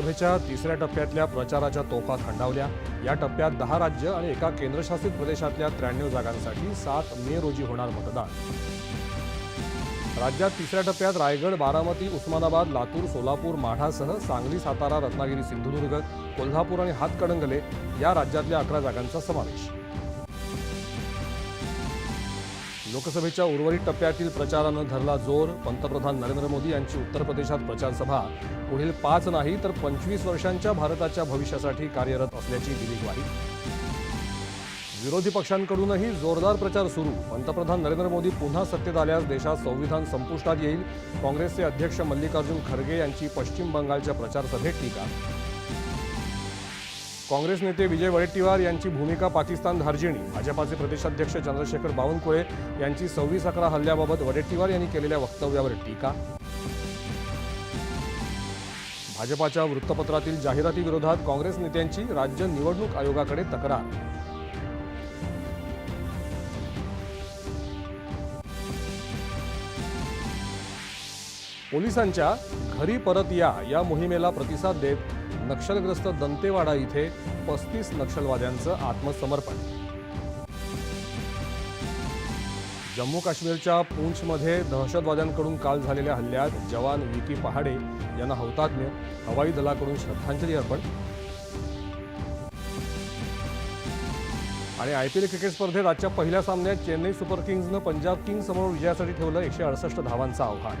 लोकसभेच्या तिसऱ्या टप्प्यातल्या प्रचाराच्या तोफा थंडावल्या. या टप्प्यात दहा राज्य आणि एका केंद्रशासित प्रदेशातल्या त्र्याण्णव जागांसाठी सात मे रोजी होणार मतदान. राज्यात तिसऱ्या टप्प्यात रायगड बारामती उस्मानाबाद लातूर सोलापूर माढासह सांगली सातारा रत्नागिरी सिंधुदुर्ग कोल्हापूर आणि हातकणंगले या राज्यातल्या अकरा जागांचा समावेश. लोकसभेच्या उर्वरित टप्प्यातील प्रचारानं धरला जोर. पंतप्रधान नरेंद्र मोदी यांची उत्तर प्रदेशात प्रचारसभा. पुढील पाच नाही तर पंचवीस वर्षांच्या भारताच्या भविष्यासाठी कार्यरत असल्याची दिली ग्वाही. विरोधी पक्षांकडूनही जोरदार प्रचार सुरू. पंतप्रधान नरेंद्र मोदी पुन्हा सत्तेत आल्यास देशात संविधान संपुष्टात येईल. काँग्रेसचे अध्यक्ष मल्लिकार्जुन खरगे यांची पश्चिम बंगालच्या प्रचारसभेत टीका काँग्रेस नेते विजय वडेट्टीवार यांची भूमिका पाकिस्तान धार्जिणी. भाजपाचे प्रदेशाध्यक्ष चंद्रशेखर बावनकुळे यांची सव्वीस अकरा हल्ल्याबाबत वडेट्टीवार यांनी केलेल्या वक्तव्यावर टीका. भाजपाच्या वृत्तपत्रातील जाहिरातीविरोधात काँग्रेस नेत्यांची राज्य निवडणूक आयोगाकडे तक्रार. पोलिसांच्या घरी परत या या मोहिमेला प्रतिसाद देत नक्षलग्रस्त दंतेवाडा इथे पस्तीस नक्षलवाद्यांचं आत्मसमर्पण. जम्मू काश्मीरच्या पूंछमध्ये दहशतवाद्यांकडून काल झालेल्या हल्ल्यात जवान विकी पहाडे यांना हौतात्म्य हवाई दलाकडून श्रद्धांजली अर्पण. आणि आय पी एल क्रिकेट स्पर्धेत आजच्या पहिल्या सामन्यात चेन्नई सुपर किंग्जनं पंजाब किंग्ज समोर विजयासाठी ठेवलं एकशे अडसष्ट धावांचं आव्हान.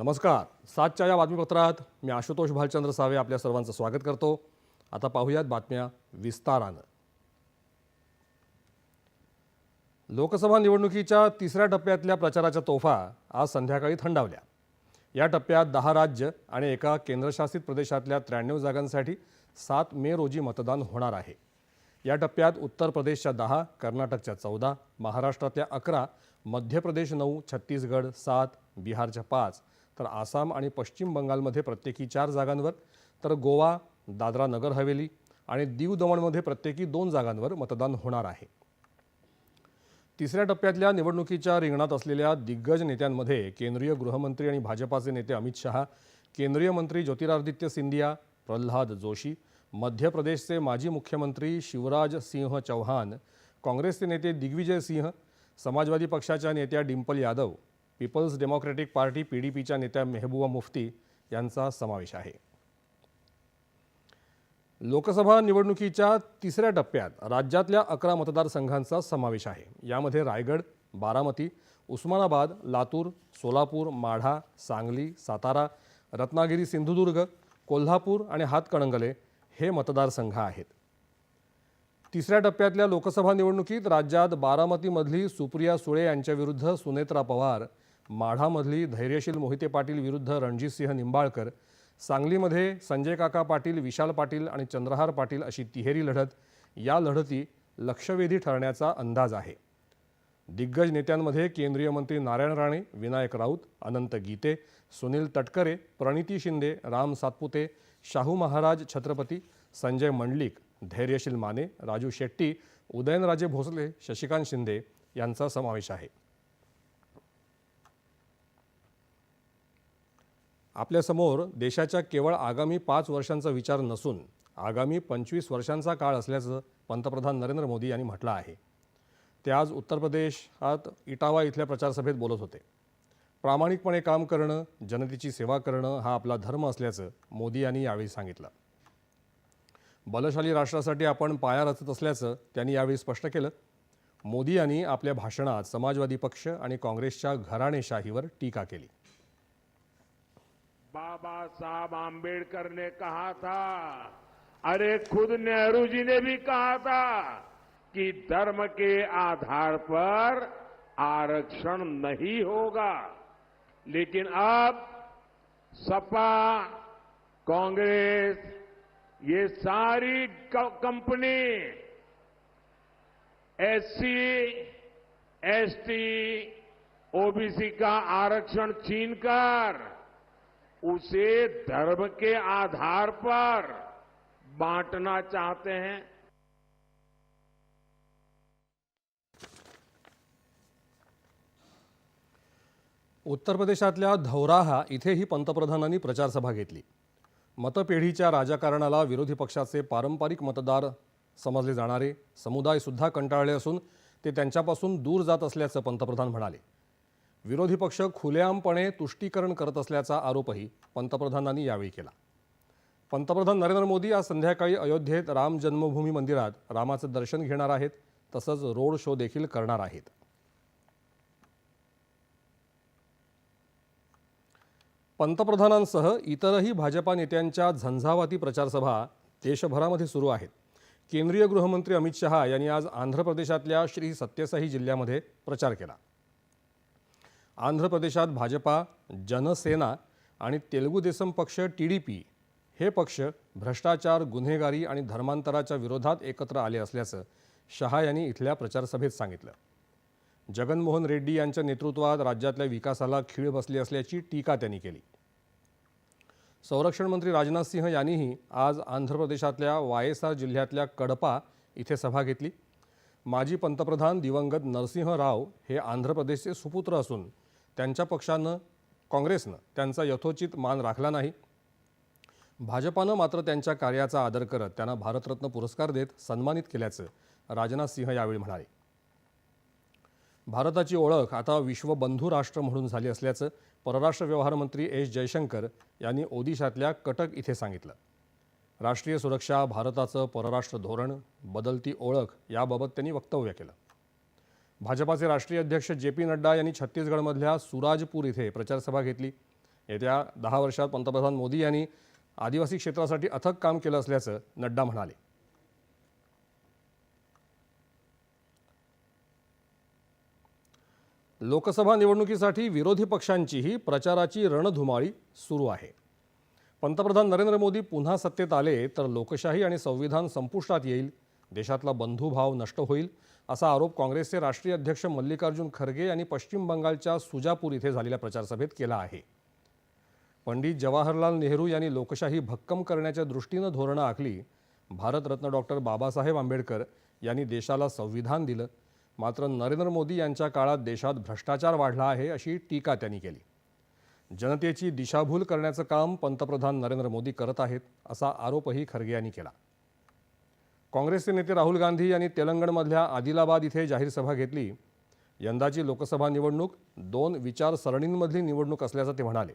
नमस्कार. सातच्या या बातमीपत्रात मी आशुतोष भालचंद्र सावे आपल्या सर्वांचं स्वागत करतो. आता पाहूयात बातम्या विस्तारानं. लोकसभा निवडणुकीच्या तिसऱ्या टप्प्यातल्या प्रचाराच्या तोफा आज संध्याकाळी थंडावल्या. या टप्प्यात दहा राज्य आणि एका केंद्रशासित प्रदेशातल्या त्र्याण्णव जागांसाठी सात मे रोजी मतदान होणार आहे. या टप्प्यात उत्तर प्रदेशच्या दहा कर्नाटकच्या चौदा महाराष्ट्रातल्या अकरा मध्य प्रदेश नऊ छत्तीसगड सात बिहारच्या पाच तर आसाम आणि पश्चिम बंगालमध्ये प्रत्येकी चार जागांवर तर गोवा दादरा नगर हवेली आणि दीव दमणमध्ये प्रत्येकी दोन जागांवर मतदान होणार आहे. तिसऱ्या टप्प्यातल्या निवडणुकीच्या रिंगणात असलेल्या दिग्गज नेत्यांमध्ये केंद्रीय गृहमंत्री आणि भाजपाचे नेते अमित शहा केंद्रीय मंत्री ज्योतिरादित्य सिंधिया प्रल्हाद जोशी मध्य प्रदेशचे माजी मुख्यमंत्री शिवराज सिंह चौहान काँग्रेसचे नेते दिग्विजय सिंह समाजवादी पक्षाच्या नेत्या Dimple Yadav peoples democratic party P D पीच्या नेत्या मेहबूबा मुफ्ती यांचा समावेश आहे. लोकसभा निवडणुकीच्या तिसऱ्या टप्प्यात राज्यातल्या अकरा मतदारसंघांचा समावेश आहे. यामध्ये रायगड बारामती उस्मानाबाद लातूर सोलापूर माढा सांगली सातारा रत्नागिरी सिंधुदुर्ग कोल्हापूर आणि हातकणंगले हे मतदारसंघ आहेत. तिसऱ्या टप्प्यातल्या लोकसभा निवडणुकीत राज्यात बारामतीमधली सुप्रिया सुळे यांच्याविरुद्ध सुनेत्रा पवार माढामधली धैर्यशील मोहिते पाटील विरुद्ध रणजितसिंह निंबाळकर सांगलीमध्ये संजय काका पाटील विशाल पाटील आणि चंद्रहार पाटील अशी तिहेरी लढत या लढती लक्षवेधी ठरण्याचा अंदाज आहे. दिग्गज नेत्यांमध्ये केंद्रीय मंत्री नारायण राणे विनायक राऊत अनंत गीते सुनील तटकरे प्रणिती शिंदे राम सातपुते शाहू महाराज छत्रपती संजय मंडलिक धैर्यशील माने राजू शेट्टी उदयनराजे भोसले शशिकांत शिंदे यांचा समावेश आहे. आपल्यासमोर देशाच्या केवळ आगामी पाच वर्षांचा विचार नसून आगामी पंचवीस वर्षांचा काळ असल्याचं पंतप्रधान नरेंद्र मोदी यांनी म्हटलं आहे. ते आज उत्तर प्रदेशात इटावा इथल्या प्रचारसभेत बोलत होते. प्रामाणिकपणे काम करणं जनतेची सेवा करणं हा आपला धर्म असल्याचं मोदी यांनी यावेळी सांगितलं. बलशाली राष्ट्रासाठी आपण पाया रचत असल्याचं त्यांनी यावेळी स्पष्ट केलं. मोदी यांनी आपल्या भाषणात समाजवादी पक्ष आणि काँग्रेसच्या घराणेशाहीवर टीका केली. बाबा साहब आम्बेडकर ने कहा था, अरे खुद नेहरू जी ने भी कहा था कि धर्म के आधार पर आरक्षण नहीं होगा। लेकिन अब सपा, कांग्रेस, ये सारी कंपनी, एससी, एसटी, ओबीसी का आरक्षण छीनकर उसे धर्म के आधार पर बांटना चाहते हैं। उत्तर प्रदेशातल्या धौराहा इथेही पंतप्रधानांनी प्रचारसभा घेतली. मतपेढीच्या राजकारणाला विरोधी पक्षाचे पारंपरिक मतदार समजले जाणारे समुदायसुद्धा कंटाळले असून ते त्यांच्यापासून दूर जात असल्याचं पंतप्रधान म्हणाले. विरोधी पक्ष खुलेआमपणे तुष्टीकरण करत असल्याचा आरोपही पंतप्रधानांनी यावेळी केला. पंतप्रधान नरेंद्र मोदी आज संध्याकाळी अयोध्येत राम जन्मभूमी मंदिरात रामाचं दर्शन घेणार आहेत तसंच रोड शो देखील करणार आहेत. पंतप्रधानांसह इतरही भाजपा नेत्यांच्या झंझावाती प्रचारसभा देशभरामध्ये सुरू आहेत. केंद्रीय गृहमंत्री अमित शहा यांनी आज आंध्र प्रदेशातल्या श्री सत्यसाई जिल्ह्यामध्ये प्रचार केला. आंध्र प्रदेशात भाजपा जनसेना आणि तेलुगू देसम पक्ष टी डी पी हे पक्ष भ्रष्टाचार गुन्हेगारी आणि धर्मांतराच्या विरोधात एकत्र आले असल्याचं शहा यांनी इथल्या प्रचारसभेत सांगितलं. जगनमोहन रेड्डी यांच्या नेतृत्वात राज्यातल्या विकासाला खीळ बसली असल्याची टीका त्यांनी केली. संरक्षण मंत्री राजनाथ सिंह यांनीही आज आंध्र प्रदेशातल्या वायएसआर जिल्ह्यातल्या कडपा इथे सभा घेतली. माजी पंतप्रधान दिवंगत नरसिंह राव हे आंध्र प्रदेशचे सुपुत्र असून त्यांच्या पक्षानं काँग्रेसनं त्यांचा यथोचित मान राखला नाही. भाजपानं मात्र त्यांच्या कार्याचा आदर करत त्यांना भारतरत्न पुरस्कार देत सन्मानित केल्याचं राजनाथ सिंह यावेळी म्हणाले. भारताची ओळख आता विश्वबंधू राष्ट्र म्हणून झाली असल्याचं परराष्ट्र व्यवहार मंत्री एस जयशंकर यांनी ओदिशातल्या कटक इथे सांगितलं. राष्ट्रीय सुरक्षा भारताचं परराष्ट्र धोरण बदलती ओळख याबाबत त्यांनी वक्तव्य केलं. भाजपाचे राष्ट्रीय अध्यक्ष जे पी नड्डा यांनी छत्तीसगडमधल्या सुराजपूर इथे प्रचारसभा घेतली. येत्या दहा वर्षात पंतप्रधान मोदी यांनी आदिवासी क्षेत्रासाठी अथक काम केलं असल्याचं नड्डा म्हणाले. लोकसभा निवडणुकीसाठी विरोधी पक्षांचीही प्रचाराची रणधुमाळी सुरू आहे. पंतप्रधान नरेंद्र मोदी पुन्हा सत्तेत आले तर लोकशाही आणि संविधान संपुष्टात येईल. देशातला बंधुभाव नष्ट होईल असा आरोप काँग्रेसचे राष्ट्रीय अध्यक्ष मल्लिकार्जुन खरगे यांनी पश्चिम बंगालच्या सुजापूर इथे झालेल्या प्रचारसभेत केला आहे. पंडित जवाहरलाल नेहरू यांनी लोकशाही भक्कम करण्याच्या दृष्टीनं धोरणं आखली. भारतरत्न डॉक्टर बाबासाहेब आंबेडकर यांनी देशाला संविधान दिलं. मात्र नरेंद्र मोदी यांच्या काळात देशात भ्रष्टाचार वाढला आहे अशी टीका त्यांनी केली. जनतेची दिशाभूल करण्याचं काम पंतप्रधान नरेंद्र मोदी करत आहेत असा आरोपही खरगे यांनी केला. काँग्रेसचे नेते राहुल गांधी यांनी तेलंगणमधल्या आदिलाबाद इथे जाहीर सभा घेतली. यंदाची लोकसभा निवडणूक दोन विचारसरणींमधली निवडणूक असल्याचं ते म्हणाले.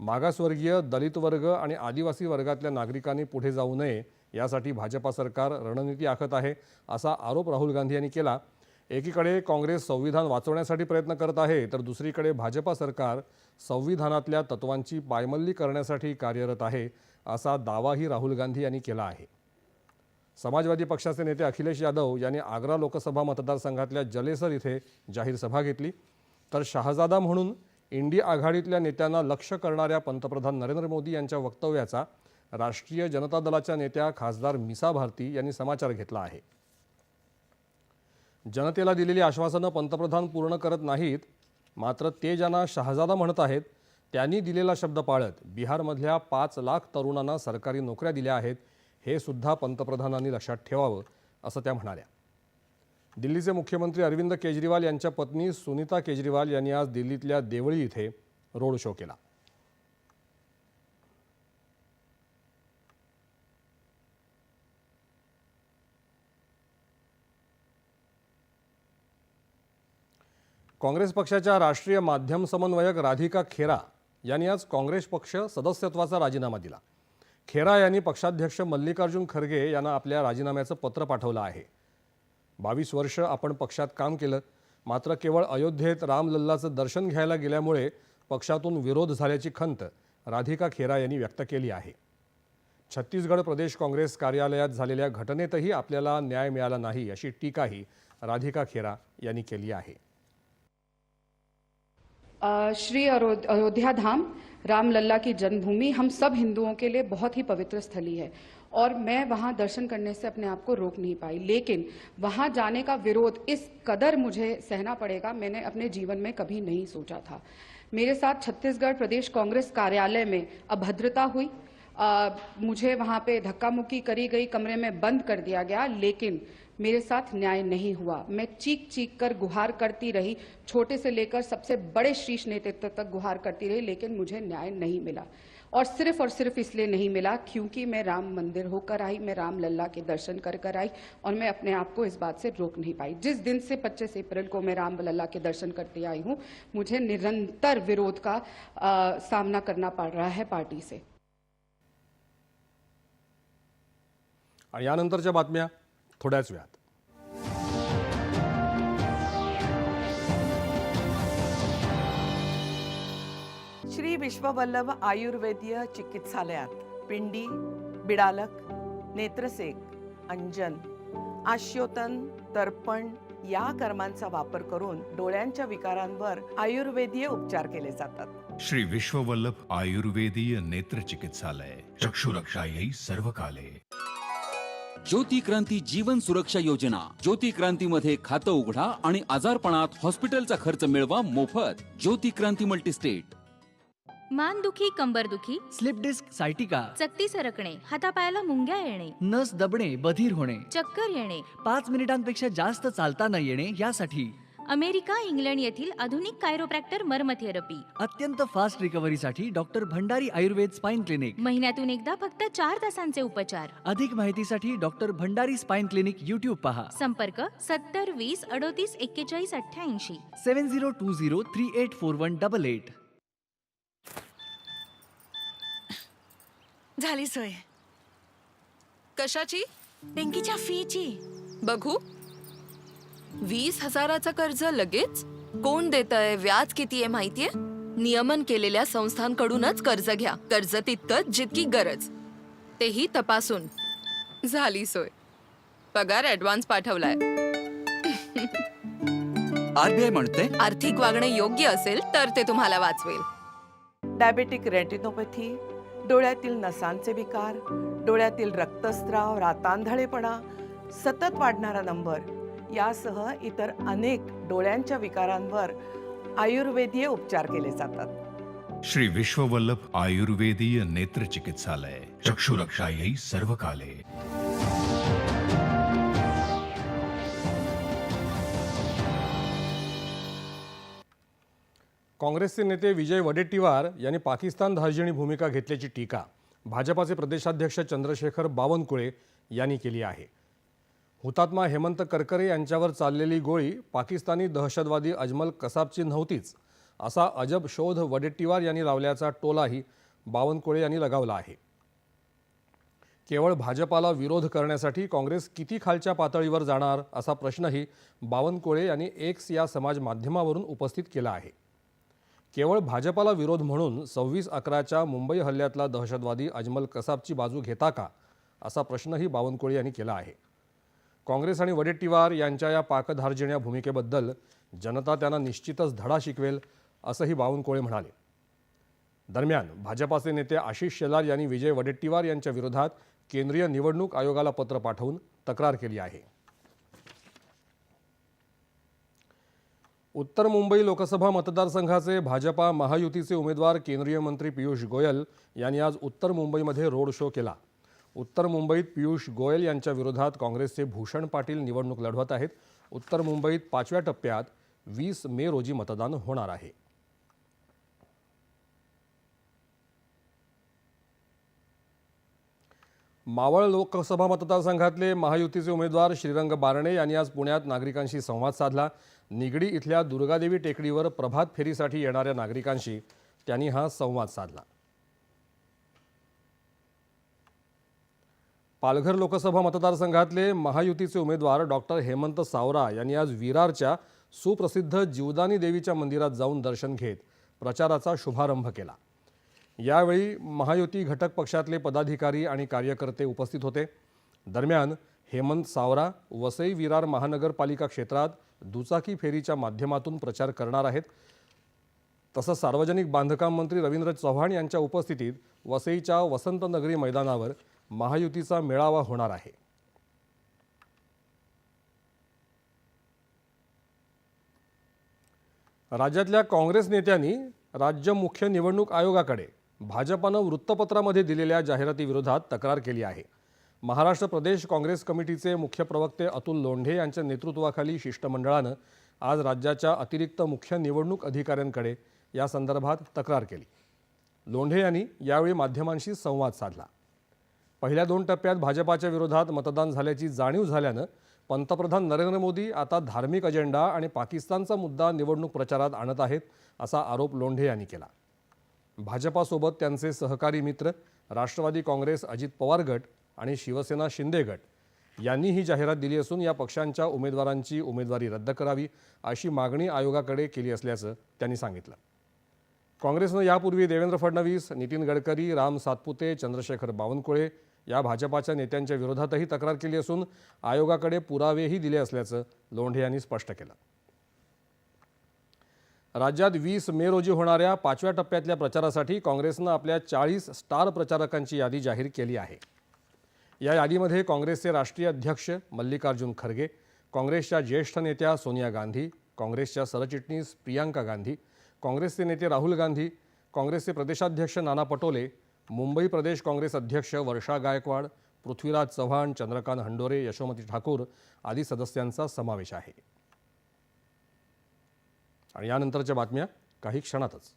मागासवर्गीय दलित वर्ग आणि आदिवासी वर्गातल्या नागरिकांनी पुढे जाऊ नये यासाठी भाजपा सरकार रणनीती आखत आहे असा आरोप राहुल गांधी यांनी केला. एकीकडे काँग्रेस संविधान वाचवण्यासाठी प्रयत्न करत आहे तर दुसरीकडे भाजपा सरकार संविधानातल्या तत्वांची पायमल्ली करण्यासाठी कार्यरत आहे असा दावाही राहुल गांधी यांनी केला आहे. समाजवादी पक्षाचे नेते अखिलेश यादव यांनी आग्रा लोकसभा मतदारसंघातल्या जलेसर इथे जाहीर सभा घेतली. तर शहाजादा म्हणून इंडिया आघाडीतल्या नेत्यांना लक्ष करणाऱ्या पंतप्रधान नरेंद्र मोदी यांच्या वक्तव्याचा राष्ट्रीय जनता दलाच्या नेत्या खासदार मिसा भारती यांनी समाचार घेतला आहे. जनतेला दिलेली आश्वासनं पंतप्रधान पूर्ण करत नाहीत मात्र ते ज्यांना शहाजादा म्हणत आहेत त्यांनी दिलेला शब्द पाळत बिहारमधल्या पाच लाख तरुणांना सरकारी नोकऱ्या दिल्या आहेत हे सुद्धा पंतप्रधानांनी लक्षात ठेवावं असं त्या म्हणाल्या. दिल्लीचे मुख्यमंत्री अरविंद केजरीवाल यांच्या पत्नी सुनीता केजरीवाल यांनी आज दिल्लीतल्या देवळी इथे रोड शो केला. काँग्रेस पक्षाच्या राष्ट्रीय माध्यम समन्वयक राधिका खेरा यांनी आज काँग्रेस पक्ष सदस्यत्वाचा राजीनामा दिला. खेरा यांनी पक्षाध्यक्ष मल्लिकार्जुन खरगे यांना आपल्या राजीनाम्याचं पत्र पाठवलं आहे. बावीस वर्ष आपण पक्षात काम केलं मात्र केवळ अयोध्येत रामलल्लाचं दर्शन घ्यायला गेल्यामुळे पक्षातून विरोध झाल्याची खंत राधिका खेरा यांनी व्यक्त केली आहे. छत्तीसगड प्रदेश काँग्रेस कार्यालयात झालेल्या घटनेतही आपल्याला न्याय मिळाला नाही अशी टीकाही राधिका खेरा यांनी केली आहे. श्री अयोध्या धाम रामलला की जन्मभूमि हम सब हिंदुओं के लिए बहुत ही पवित्र स्थली है। और मैं वहाँ दर्शन करने से अपने आप को रोक नहीं पाई। लेकिन वहाँ जाने का विरोध इस कदर मुझे सहना पड़ेगा, मैंने अपने जीवन में कभी नहीं सोचा था। मेरे साथ छत्तीसगढ़ प्रदेश कांग्रेस कार्यालय में अभद्रता हुई आ, मुझे वहाँ पे धक्का मुक्की करी गई कमरे में बंद कर दिया गया लेकिन मेरे साथ न्याय नहीं हुआ। मैं चीख चीख कर गुहार करती रही। छोटे से लेकर सबसे बड़े शीर्ष नेतृत्व तक गुहार करती रही लेकिन मुझे न्याय नहीं मिला। और सिर्फ़ और सिर्फ़ इसलिए नहीं मिला क्योंकि मैं राम मंदिर होकर आई मैं राम लल्ला के दर्शन कर कर आई और मैं अपने आप को इस बात से रोक नहीं पाई। जिस दिन से 25 अप्रैल को मैं राम लल्ला के दर्शन करते आई हूँ मुझे निरंतर विरोध का आ, सामना करना पड़ रहा है पार्टी से। आणि यानंतरच्या बातम्या थोड्याच वेळात. श्री विश्ववल्लभ आयुर्वेदीय चिकित्सालयात पिंडी बिडालक नेत्रसेक अंजन आश्योतन तर्पण या कर्मांचा वापर करून डोळ्यांच्या विकारांवर आयुर्वेदीय उपचार केले जातात. श्री विश्ववल्लभ आयुर्वेदीय नेत्र चिकित्सालय चक्षुरक्षायै सर्वकाले. ज्योती क्रांती जीवन सुरक्षा योजना. ज्योती क्रांतीमध्ये खातं उघडा आणि आजारपणात हॉस्पिटलचा खर्च मिळवा मोफत. ज्योती क्रांती मल्टीस्टेट. मानदुखी कंबरदुखी स्लिप डिस्क सायटिका. चकती सरकणे हातापायाला मुंग्या येणे नस दबणे बधीर होणे. चक्कर येणे. पाच मिनिटांपेक्षा जास्त चालता न येणे यासाठी. अमेरिका इंग्लंड येथील आधुनिक कायरोप्रॅक्टर मर्मथेरपी अत्यंत fast रिकव्हरीसाठी doctor Bhandari Ayurveda spine clinic महिन्यातून एकदा फक्त चार तासांचे उपचार. अधिक माहितीसाठी doctor Bhandari spine clinic YouTube पहा. संपर्क सत्तर वीस अडोतीस एक्केचाळीस अठ्ठ्याऐंशी. Seven zero two zero three eight four one double eight. झाली सोय. कशाची? बँकेच्या फीची बघू. वीस हजाराचं कर्ज लगेच? कोण देत आहे व्याज किती आहे माहितीये? नियमन केलेल्या संस्थांकडूनच कर्ज घ्या. कर्ज तितकंच जितकी गरज. तेही तपासून. झाली सोय. पगार ऍडव्हान्स पाठवलाय. आरबीआय म्हणते आर्थिक वागणे योग्य असेल तर ते तुम्हाला वाचवेल. डायबेटिक रेटिनोपॅथी डोळ्यातील नसांचे विकार डोळ्यातील रक्तस्राव रातांधळेपणा सतत वाढणारा नंबर यासह इतर अनेक डोळ्यांच्या विकारांवर आयुर्वेदीय उपचार केले जातात. श्री विश्ववल्लभ आयुर्वेदीय नेत्र चिकित्सालय चक्षुरक्षायै सर्वकाले. काँग्रेसचे नेते विजय वडेट्टीवार यांनी पाकिस्तान धार्जिणी भूमिका घेतल्याची टीका भाजपाचे प्रदेशाध्यक्ष चंद्रशेखर बावनकुळे यांनी केली आहे. हुतात्मा हेमंत करकरे यांच्यावर चाललेली गोळी पाकिस्तानी दहशतवादी अजमल कसाबची नव्हतीच असा अजब शोध वडेट्टीवार यांनी लावल्याचा टोलाही बावनकुळे यांनी लगावला आहे. केवळ भाजपाला विरोध करण्यासाठी काँग्रेस किती खालच्या पातळीवर जाणार असा प्रश्नही बावनकुळे यांनी एक्स या समाज माध्यमावरून उपस्थित केला आहे. केवळ भाजपाला विरोध म्हणून सव्वीस अकराच्या मुंबई हल्ल्यातला दहशतवादी अजमल कसाबची बाजू घेता का असा प्रश्नही बावनकुळे यांनी केला आहे. काँग्रेस आणि वडेट्टीवार यांच्या या पाकधार्जिण्या भूमिकेबद्दल जनता त्यांना निश्चितच धडा शिकवेल असंही बावनकुळे म्हणाले. दरम्यान भाजपाचे नेते आशिष शेलार यांनी विजय वडेट्टीवार यांच्या विरोधात केंद्रीय निवडणूक आयोगाला पत्र पाठवून तक्रार केली आहे. उत्तर मुंबई लोकसभा मतदारसंघाचे भाजपा महायुतीचे उमेदवार केंद्रीय मंत्री पियुष गोयल यांनी आज उत्तर मुंबईमध्ये रोड शो केला. उत्तर मुंबईत पियुष गोयल यांच्या विरोधात काँग्रेसचे भूषण पाटील निवडणूक लढवत आहेत. उत्तर मुंबईत पाचव्या टप्प्यात वीस मे रोजी मतदान होणार आहे. मावळ लोकसभा मतदारसंघातले महायुतीचे उमेदवार श्रीरंग बारणे यांनी आज पुण्यात नागरिकांशी संवाद साधला. निगडी इथल्या दुर्गादेवी टेकडीवर प्रभात फेरीसाठी येणाऱ्या नागरिकांशी त्यांनी हा संवाद साधला. पालघर लोकसभा मतदारसंघातले महायुतीचे उमेदवार डॉक्टर हेमंत सावरा यांनी आज विरारच्या सुप्रसिद्ध जीवदानी देवीच्या मंदिरात जाऊन दर्शन घेत प्रचाराचा शुभारंभ केला. यावेळी महायुती घटक पक्षातले पदाधिकारी आणि कार्यकर्ते उपस्थित होते. दरम्यान हेमंत सावरा वसई विरार महानगरपालिका क्षेत्रात दुचाकी फेरीच्या माध्यमातून प्रचार करणार आहेत. तसंच सार्वजनिक बांधकाम मंत्री रवींद्र चव्हाण यांच्या उपस्थितीत वसईच्या वसंतनगरी मैदानावर महायुतीचा मेळावा होणार आहे. राज्यातल्या काँग्रेस नेत्यांनी राज्य मुख्य निवडणूक आयोगाकडे भाजपानं वृत्तपत्रामध्ये दिलेल्या जाहिरातीविरोधात तक्रार केली आहे. महाराष्ट्र प्रदेश काँग्रेस कमिटीचे मुख्य प्रवक्ते अतुल लोंढे यांच्या नेतृत्वाखाली शिष्टमंडळानं आज राज्याच्या अतिरिक्त मुख्य निवडणूक अधिकाऱ्यांकडे या संदर्भात तक्रार केली. लोंढे यांनी यावेळी माध्यमांशी संवाद साधला. पहिल्या दोन टप्प्यात भाजपाच्या विरोधात मतदान झाल्याची जाणीव झाल्यानं पंतप्रधान नरेंद्र मोदी आता धार्मिक अजेंडा आणि पाकिस्तानचा मुद्दा निवडणूक प्रचारात आणत आहेत असा आरोप लोंढे यांनी केला. भाजपासोबत त्यांचे सहकारी मित्र राष्ट्रवादी काँग्रेस अजित पवार गट आणि शिवसेना शिंदे गट यांनी ही जाहिरात दिली असून या पक्षांच्या उमेदवारांची उमेदवारी रद्द करावी अशी मागणी आयोगाकडे केली असल्याचं त्यांनी सांगितलं. काँग्रेसनं यापूर्वी देवेंद्र फडणवीस नितीन गडकरी राम सातपुते चंद्रशेखर बावनकुळे या भाजपाच्या नेत्यांच्या विरोधातही तक्रार केली असून आयोगाकडे पुरावेही दिले असल्याचं लोंढे यांनी स्पष्ट केलं. राज्यात वीस मे रोजी होणाऱ्या पाचव्या टप्प्यातल्या प्रचारासाठी काँग्रेसनं आपल्या चाळीस स्टार प्रचारकांची यादी जाहीर केली आहे. या यादीमध्ये काँग्रेसचे राष्ट्रीय अध्यक्ष मल्लिकार्जुन खरगे काँग्रेसच्या ज्येष्ठ नेत्या सोनिया गांधी काँग्रेसच्या सरचिटणीस प्रियांका गांधी काँग्रेसचे नेते राहुल गांधी काँग्रेसचे प्रदेशाध्यक्ष नाना पटोले मुंबई प्रदेश काँग्रेस अध्यक्ष वर्षा गायकवाड पृथ्वीराज चव्हाण चंद्रकांत हंडोरे यशोमती ठाकूर आदी सदस्यांचा समावेश आहे. आणि यानंतरच्या बातम्या काही क्षणातच.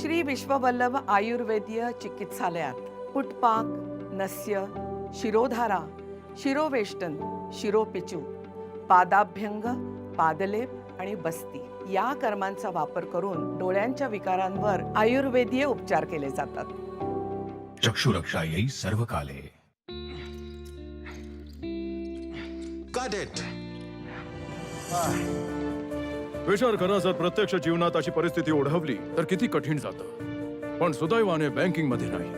श्री विश्ववल्लभ आयुर्वेदीय चिकित्सालयात पुटपाक नस्य शिरोधारा शिरोवेष्टन शिरोपिचू पादाभ्यंग पादलेप आणि बस्ती या कर्मांचा वापर करून डोळ्यांच्या विकारांवर आयुर्वेदीय उपचार केले जातात. चक्षुरक्षायै सर्वकाले. Got it. विचार करा जर प्रत्यक्ष जीवनात अशी परिस्थिती ओढवली तर किती कठीण जातं. पण सुदैवाने बँकिंगमध्ये नाही.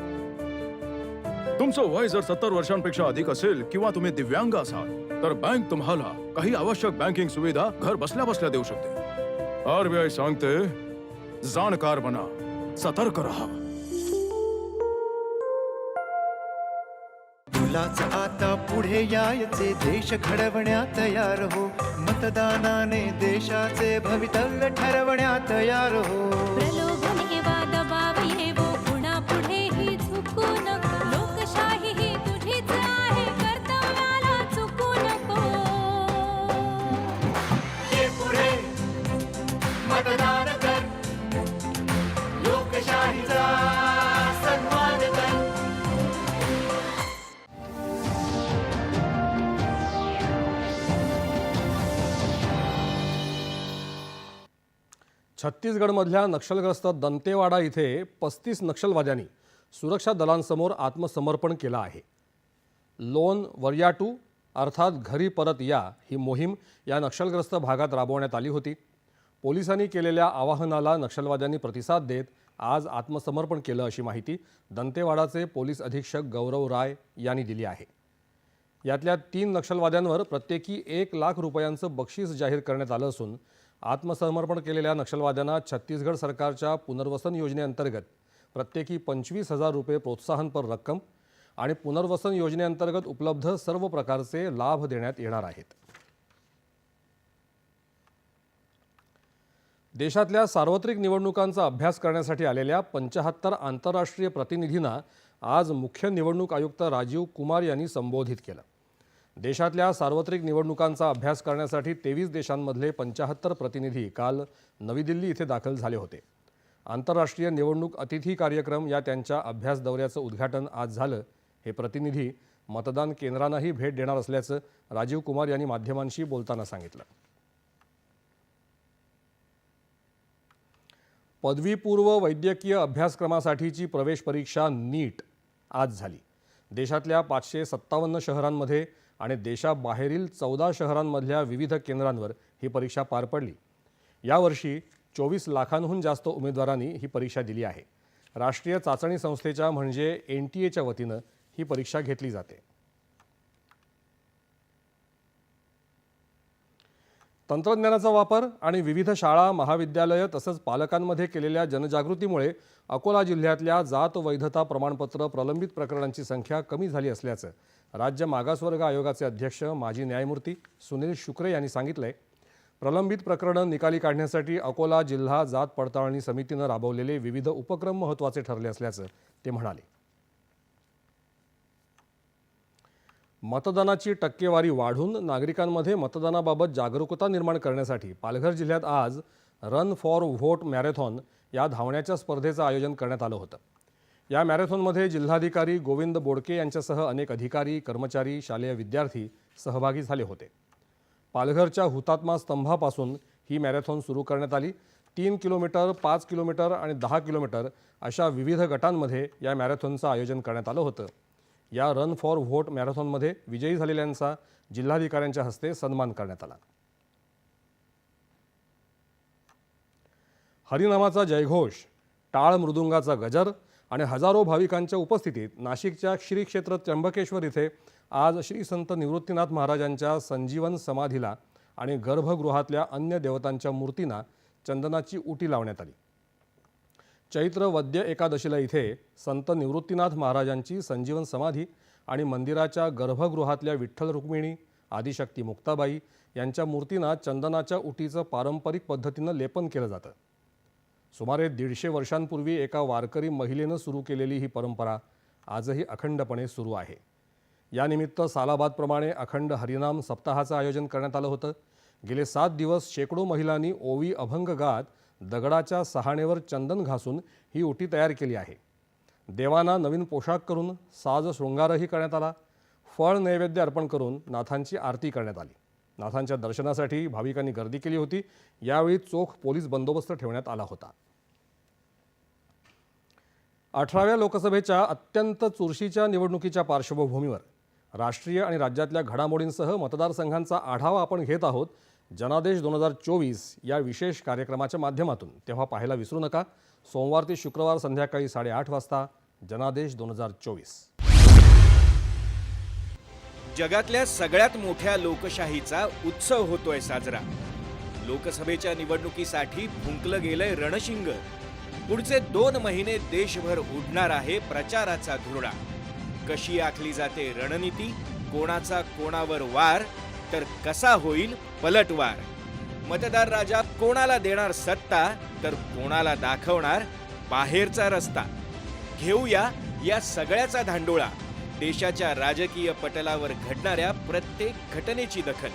तुमचं वय जर सत्तर वर्षांपेक्षा अधिक असेल किंवा तुम्ही दिव्यांग असाल तर बँक तुम्हाला काही आवश्यक बँकिंग सुविधा घर बसल्या बसल्या देऊ शकते. आरबीआय सांगते जाणकार बना सतर्क राहा. मुलाच आता पुढे यायचे देश घडवण्यात तयार हो. मतदानाने देशाचे भवितव्य ठरवण्यात तयार हो. छत्तीसगडमधल्या नक्षलग्रस्त दंतेवाडा इथे पस्तीस नक्षलवाद्यांनी सुरक्षा दलांसमोर आत्मसमर्पण केलं आहे. लोन वर्याटू अर्थात घरी परत या ही मोहीम या नक्षलग्रस्त भागात राबवण्यात आली होती. पोलिसांनी केलेल्या आवाहनाला नक्षलवाद्यांनी प्रतिसाद देत आज आत्मसमर्पण केलं अशी माहिती दंतेवाडाचे पोलीस अधीक्षक गौरव राय यांनी दिली आहे. यातल्या तीन नक्षलवाद्यांवर प्रत्येकी एक लाख रुपयांचं बक्षीस जाहीर करण्यात आलं असून आत्मसमर्पण केलेल्या नक्षलवाद्यांना छत्तीसगड सरकारच्या पुनर्वसन योजनेअंतर्गत प्रत्येकी पंचवीस हजार रुपये प्रोत्साहनपर रक्कम आणि पुनर्वसन योजनेअंतर्गत उपलब्ध सर्व प्रकारचे लाभ देण्यात येणार आहेत. देशातल्या सार्वत्रिक निवडणुकांचा अभ्यास करण्यासाठी आलेल्या पंचाहत्तर आंतरराष्ट्रीय प्रतिनिधींना आज मुख्य निवडणूक आयुक्त राजीव कुमार यांनी संबोधित केलं. देशातल्या सार्वत्रिक निवडणुकांचा अभ्यास करण्यासाठी तेवीस देशांमधले पंचाहत्तर प्रतिनिधी काल नवी दिल्ली इथे दाखल झाले होते. आंतरराष्ट्रीय निवडणूक अतिथी कार्यक्रम या त्यांच्या अभ्यास दौऱ्याचं उद्घाटन आज झालं. हे प्रतिनिधी मतदान केंद्रांनाही भेट देणार असल्याचं राजीव कुमार यांनी माध्यमांशी बोलताना सांगितलं. पदवीपूर्व वैद्यकीय अभ्यासक्रमासाठीची प्रवेश परीक्षा नीट आज झाली. देशातल्या पाचशे सत्तावन्न शहरांमध्ये आणि देशाबाहेरील चौदा शहरांमधल्या विविध केंद्रांवर ही परीक्षा पार पडली. यावर्षी चोवीस लाखांहून जास्त उमेदवारांनी ही परीक्षा दिली आहे. राष्ट्रीय चाचणी संस्थेच्या म्हणजे एन टी एच्या वतीनं ही परीक्षा घेतली जाते. तंत्रज्ञानाचा वापर आणि विविध शाळा महाविद्यालयं तसंच पालकांमध्ये केलेल्या जनजागृतीमुळे अकोला जिल्ह्यातल्या जात वैधता प्रमाणपत्र प्रलंबित प्रकरणांची संख्या कमी झाली असल्याचं राज्य मागासवर्ग आयोगाचे अध्यक्ष माजी न्यायमूर्ती सुनील शुक्रे यांनी सांगितलंय प्रलंबित प्रकरणं निकाली काढण्यासाठी अकोला जिल्हा जात पडताळणी समितीनं राबवलेले विविध उपक्रम महत्त्वाचे ठरले असल्याचं ते म्हणाले. मतदानाची टक्केवारी वाढून नागरिकांमध्ये मतदानाबाबत जागरूकता निर्माण करण्यासाठी पालघर जिल्ह्यात आज रन फॉर व्होट मॅरेथॉन या धावण्याच्या स्पर्धेचं आयोजन करण्यात आलं होतं. या मॅरेथॉनमध्ये जिल्हाधिकारी गोविंद बोडके यांच्यासह अनेक अधिकारी कर्मचारी शालेय विद्यार्थी सहभागी झाले होते. पालघरच्या हुतात्मा स्तंभापासून ही मॅरेथॉन सुरू करण्यात आली. तीन किलोमीटर पाच किलोमीटर आणि दहा किलोमीटर अशा विविध गटांमध्ये या मॅरेथॉनचं आयोजन करण्यात आलं होतं. या रन फॉर व्होट मॅरेथॉनमध्ये विजयी झालेल्यांचा जिल्हाधिकाऱ्यांच्या हस्ते सन्मान करण्यात आला. हरिनामाचा जयघोष टाळ मृदुंगाचा गजर आणि हजारो भाविकांच्या उपस्थितीत नाशिकच्या श्री क्षेत्र त्र्यंबकेश्वर इथे आज श्री संत निवृत्तीनाथ महाराजांच्या संजीवन समाधीला आणि गर्भगृहातल्या अन्य देवतांच्या मूर्तींना चंदनाची उटी लावण्यात आली. चैत्र वद्य एकादशीला इथे संत निवृत्तीनाथ महाराजांची संजीवन समाधी आणि मंदिराच्या गर्भगृहातल्या विठ्ठल रुक्मिणी आदिशक्ती मुक्ताबाई यांच्या मूर्तींना चंदनाच्या उटीचं पारंपरिक पद्धतीनं लेपन केलं जातं. सुमारे दीडशे वर्षांपूर्वी एका वारकरी महिलेनं सुरू केलेली ही परंपरा आजही अखंडपणे सुरू आहे. यानिमित्त सालाबादप्रमाणे अखंड हरिनाम सप्ताहाचं आयोजन करण्यात आलं होतं. गेले सात दिवस शेकडो महिलांनी ओवी अभंग गात दगडाच्या सहाणेवर चंदन घासून ही उटी तयार केली आहे. देवांना नवीन पोशाख करून साज शृंगारही करण्यात आला. फळ नैवेद्य अर्पण करून नाथांची आरती करण्यात आली. नाथांच्या दर्शनासाठी भाविकांनी गर्दी केली होती. यावेळी चोख पोलीस बंदोबस्त ठेवण्यात आला होता. अठराव्या लोकसभेच्या अत्यंत चुरशीच्या निवडणुकीच्या पार्श्वभूमीवर राष्ट्रीय आणि राज्यातल्या घडामोडींसह मतदारसंघांचा आढावा आपण घेत आहोत. जनादेश दोन हजार चोवीस या विशेष कार्यक्रमाच्या माध्यमातून. तेव्हा पाहायला विसरू नका. सोमवार ते शुक्रवार संध्याकाळी साडेआठ वाजता जनादेश दोन हजार चोवीस. जगातल्या सगळ्यात मोठ्या लोकशाहीचा उत्सव होतोय साजरा. लोकसभेच्या निवडणुकीसाठी फुंकलं गेलंय रणशिंग. पुढचे दोन महिने देशभर उडणार आहे प्रचाराचा धुरडा कशी आखली जाते रणनीती? कोणाचा कोणावर वार? तर कसा होईल पलटवार? मतदार राजा कोणाला देणार सत्ता? तर कोणाला दाखवणार बाहेरचा रस्ता? घेऊया या सगळ्याचा धांडोळा. देशाच्या राजकीय पटलावर घडणाऱ्या प्रत्येक घटनेची दखल.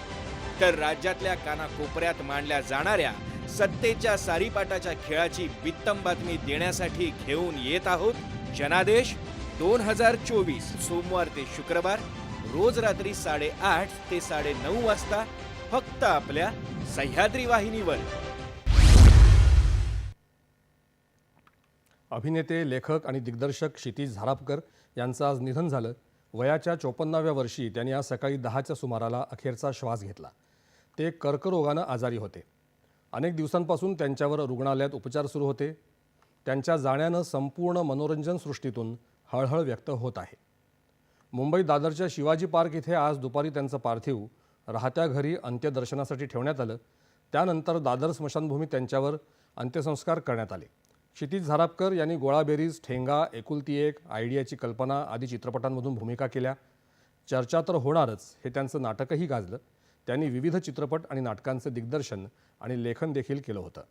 तर राज्यातल्या कानाकोपऱ्यात मांडल्या जाणाऱ्या सत्तेच्या सारीपाटाच्या खेळाची वित्तम बातमी देण्यासाठी घेऊन येत आहोत जनादेश दोन हजार चोवीस सोमवार ते शुक्रवार रोज रात्री साडेआठ ते साडे नऊ वाजता फक्त आपल्या सह्याद्री वाहिनीवर. अभिनेते लेखक आणि दिग्दर्शक क्षितिज झारापकर यांचं आज निधन झालं. वयाच्या चोपन्नाव्या वर्षी त्यांनी आज सकाळी दहाच्या सुमाराला अखेरचा श्वास घेतला. ते कर्करोगानं आजारी होते. अनेक दिवसांपासून त्यांच्यावर रुग्णालयात उपचार सुरू होते. त्यांच्या जाण्यानं संपूर्ण मनोरंजन सृष्टीतून हळहळ व्यक्त होत आहे. मुंबई दादरच्या शिवाजी पार्क इथे आज दुपारी त्यांचं पार्थिव राहत्या घरी अंत्यदर्शनासाठी ठेवण्यात आलं. त्यानंतर दादर स्मशानभूमीत त्यांच्यावर अंत्यसंस्कार करण्यात आले. क्षितिज झारापकर यांनी गोळाबेरीज ठेंगा एकुलती एक आयडियाची कल्पना आदी चित्रपटांमधून भूमिका केल्या. चर्चा तर होणारच हे त्यांचं नाटकही गाजलं. त्यांनी विविध चित्रपट आणि नाटकांचं दिग्दर्शन आणि लेखन देखील केलं होतं.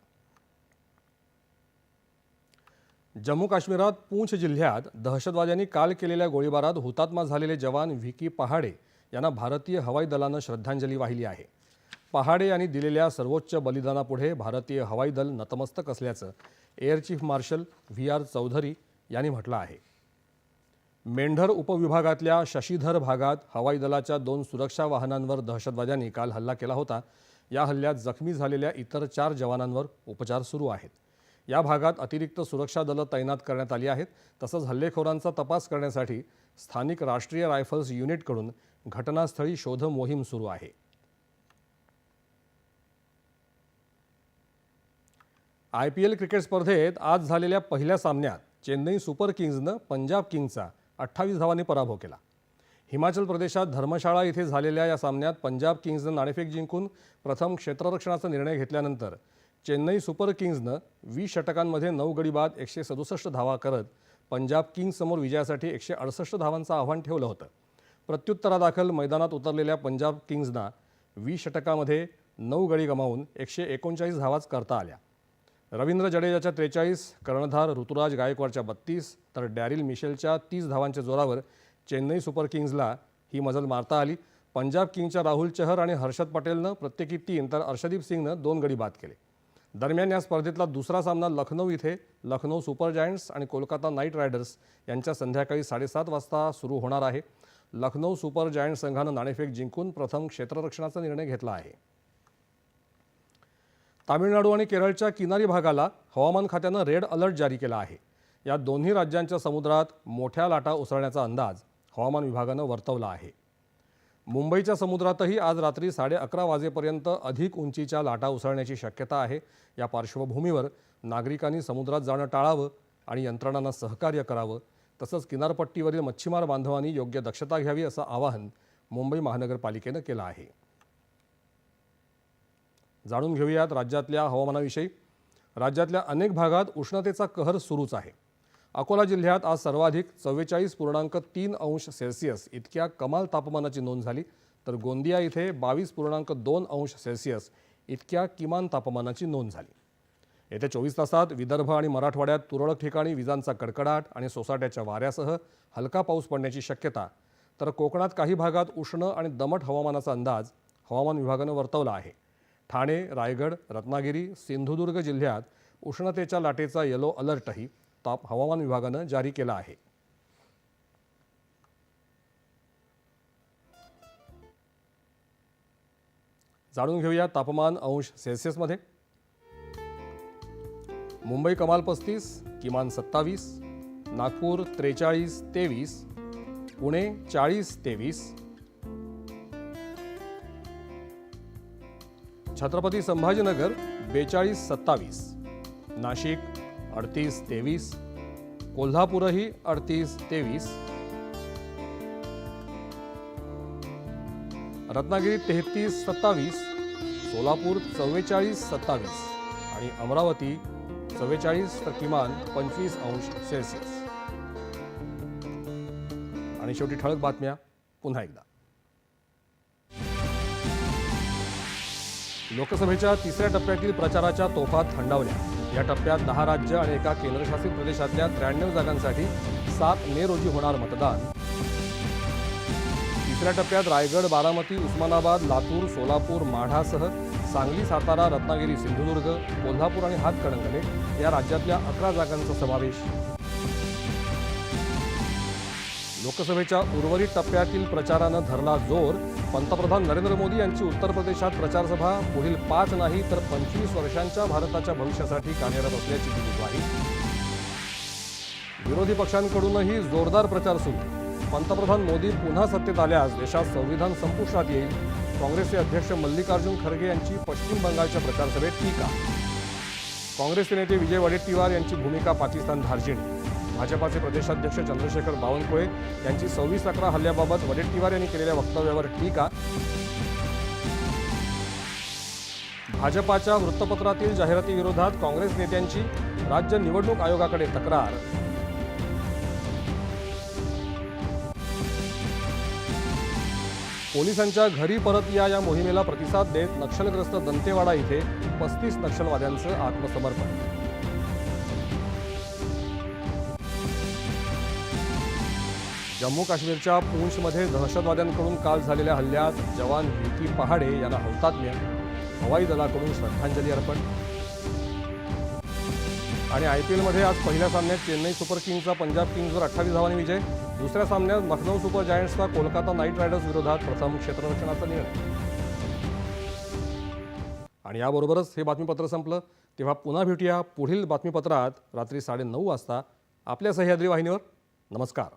जम्मू काश्मीरात पूंछ जिल्ह्यात दहशतवाद्यांनी काल केलेल्या गोळीबारात हुतात्मा झालेले जवान व्हिकी पहाडे यांना भारतीय हवाई दलानं श्रद्धांजली वाहिली आहे. पहाडे यांनी दिलेल्या सर्वोच्च बलिदानापुढे भारतीय हवाई दल नतमस्तक असल्याचं air chief marshal V R Chaudhari यांनी म्हटलं आहे. मेंढर उपविभागातल्या शशीधर भागात हवाई दलाच्या दोन सुरक्षा वाहनांवर दहशतवाद्यांनी काल हल्ला केला होता. या हल्ल्यात जखमी झालेल्या इतर चार जवानांवर उपचार सुरू आहेत. या भागात अतिरिक्त सुरक्षा दलं तैनात करण्यात आली आहेत. तसंच हल्लेखोरांचा तपास करण्यासाठी स्थानिक राष्ट्रीय रायफल्स युनिटकडून घटनास्थळी शोध मोहीम सुरू आहे. आय पी एल क्रिकेट स्पर्धेत आज झालेल्या पहिल्या सामन्यात चेन्नई सुपर किंग्जनं पंजाब किंग्जचा अठ्ठावीस धावांनी पराभव केला. हिमाचल प्रदेशात धर्मशाळा इथे झालेल्या या सामन्यात पंजाब किंग्जनं नाणेफेक जिंकून प्रथम क्षेत्ररक्षणाचा निर्णय घेतल्यानंतर चेन्नई सुपर किंग्जनं वीस षटकांमध्ये नऊ गडी बाद एकशे सदुसष्ट धावा करत पंजाब किंग्जसमोर विजयासाठी एकशे अडसष्ट धावांचं आव्हान ठेवलं होतं. प्रत्युत्तरादाखल मैदानात उतरलेल्या पंजाब किंग्जना वीस षटकामध्ये नऊ गडी गमावून एकशे एकोणचाळीस धावाच करता आल्या. रवींद्र जडेजाच्या त्रेचाळीस कर्णधार ऋतुराज गायकवाडच्या बत्तीस तर डॅरिल मिशेलच्या तीस धावांच्या जोरावर चेन्नई सुपर किंग्जला ही मजल मारता आली. पंजाब किंगच्या राहुल चहर आणि हर्षद पटेलनं प्रत्येकी तीन तर अर्षदीप सिंगनं दोन गडी बाद केले. दरम्यान या स्पर्धेतला दुसरा सामना लखनौ इथे लखनौ सुपर जायंट्स आणि कोलकाता नाईट रायडर्स यांच्या संध्याकाळी साडेसात वाजता सुरू होणार आहे. लखनौ सुपर जायंट संघानं नाणेफेक जिंकून प्रथम क्षेत्ररक्षणाचा निर्णय घेतला आहे. तामिळनाडू आणि केरळच्या किनारी भागाला हवामान खात्यानं रेड अलर्ट जारी केला आहे. या दोन्ही राज्यांच्या समुद्रात मोठ्या लाटा उसळण्याचा अंदाज हवामान विभागानं वर्तवला आहे. मुंबईच्या समुद्रातही आज रात्री साडे अकरा वाजेपर्यंत अधिक उंचीच्या लाटा उसळण्याची शक्यता आहे. या पार्श्वभूमीवर नागरिकांनी समुद्रात जाणं टाळावं आणि यंत्रणांना सहकार्य करावं तसंच किनारपट्टीवरील मच्छीमार बांधवांनी योग्य दक्षता घ्यावी असं आवाहन मुंबई महानगरपालिकेनं केलं आहे. जाणून घेऊयात राज्यातल्या हवामानाविषयी. राज्यातल्या अनेक भागात उष्णतेचा कहर सुरूच आहे. अकोला जिल्ह्यात आज सर्वाधिक चव्वेचाळीस पूर्णांक तीन अंश सेल्सिअस इतक्या कमाल तापमानाची नोंद झाली तर गोंदिया इथे बावीस पूर्णांक दोन अंश सेल्सिअस इतक्या किमान तापमानाची नोंद झाली. येत्या चोवीस तासात विदर्भ आणि मराठवाड्यात तुरळक ठिकाणी विजांचा कडकडाट आणि सोसाट्याच्या वाऱ्यासह हलका पाऊस पडण्याची शक्यता तर कोकणात काही भागात उष्ण आणि दमट हवामानाचा अंदाज हवामान विभागानं वर्तवला आहे. ठाणे रायगड रत्नागिरी सिंधुदुर्ग जिल्ह्यात उष्णतेच्या लाटेचा येलो अलर्टही ताप हवामान विभागानं जारी केला आहे. जाणून घेऊया तापमान अंश सेल्सिअसमध्ये मुंबई कमाल पस्तीस किमान सत्तावीस नागपूर त्रेचाळीस तेवीस पुणे चाळीस तेवीस छत्रपती संभाजीनगर बेचाळीस सत्तावीस नाशिक अडतीस तेवीस कोल्हापूरही अडतीस तेवीस रत्नागिरी तेहतीस सत्तावीस सोलापूर चव्वेचाळीस सत्तावीस आणि अमरावती चव्वेचाळीस तर किमान पंचवीस अंश सेल्सिअस. आणि शेवटी ठळक बातम्या पुन्हा एकदा. लोकसभेच्या तिसऱ्या टप्प्यातील प्रचाराच्या तोफा थंडावल्या. या टप्प्यात दहा राज्य आणि एका केंद्रशासित प्रदेशातल्या त्र्याण्णव जागांसाठी सात मे रोजी होणार मतदान. तिसऱ्या टप्प्यात रायगड बारामती उस्मानाबाद लातूर सोलापूर माढासह सांगली सातारा रत्नागिरी सिंधुदुर्ग कोल्हापूर आणि हातकणंगले या राज्यातल्या अकरा जागांचा समावेश. लोकसभेच्या उर्वरित टप्प्यातील प्रचारानं धरला जोर. पंतप्रधान नरेंद्र मोदी यांची उत्तर प्रदेशात प्रचारसभा पुढील पाच नाही तर पंचवीस वर्षांच्या भारताच्या भविष्यासाठी कार्यरत असल्याची दिली ग्वाही. विरोधी पक्षांकडूनही जोरदार प्रचार सुरू. पंतप्रधान मोदी पुन्हा सत्तेत आल्यास देशात संविधान संपुष्टात येईल. काँग्रेसचे अध्यक्ष मल्लिकार्जुन खरगे यांची पश्चिम बंगालच्या प्रचारसभेत टीका. काँग्रेसचे नेते विजय वडेट्टीवार यांची भूमिका पाकिस्तान धार्जिणी. भाजपाचे प्रदेशाध्यक्ष चंद्रशेखर बावनकुळे यांची सव्वीस अकरा हल्ल्याबाबत वडेट्टीवार यांनी केलेल्या वक्तव्यावर टीका. भाजपाच्या वृत्तपत्रातील जाहिरातीविरोधात काँग्रेस नेत्यांची राज्य निवडणूक आयोगाकडे तक्रार. पोलिसांच्या घरी परत या या मोहिमेला प्रतिसाद देत नक्षलग्रस्त दंतेवाडा इथे पस्तीस नक्षलवाद्यांचं आत्मसमर्पण. जम्मू काश्मीरच्या पूंछमध्ये दहशतवाद्यांकडून काल झालेल्या हल्ल्यात जवान विकी पहाडे यांना हौतात्म्य हवाई दलाकडून श्रद्धांजली अर्पण. आणि आय पी एलमध्ये आज पहिल्या सामन्यात चेन्नई सुपर किंग्सचा पंजाब किंग्सवर अठ्ठावीस धावांनी विजय. दुसऱ्या सामन्यात लखनौ सुपर जायंट्सचा कोलकाता नाईट रायडर्स विरोधात प्रथम क्षेत्ररक्षणाचा निर्णय. आणि याबरोबरच हे बातमीपत्र संपलं. तेव्हा पुन्हा भेटूया पुढील बातमीपत्रात रात्री साडेनऊ वाजता. आपल्या सह्याद्री वाहिनीवर नमस्कार.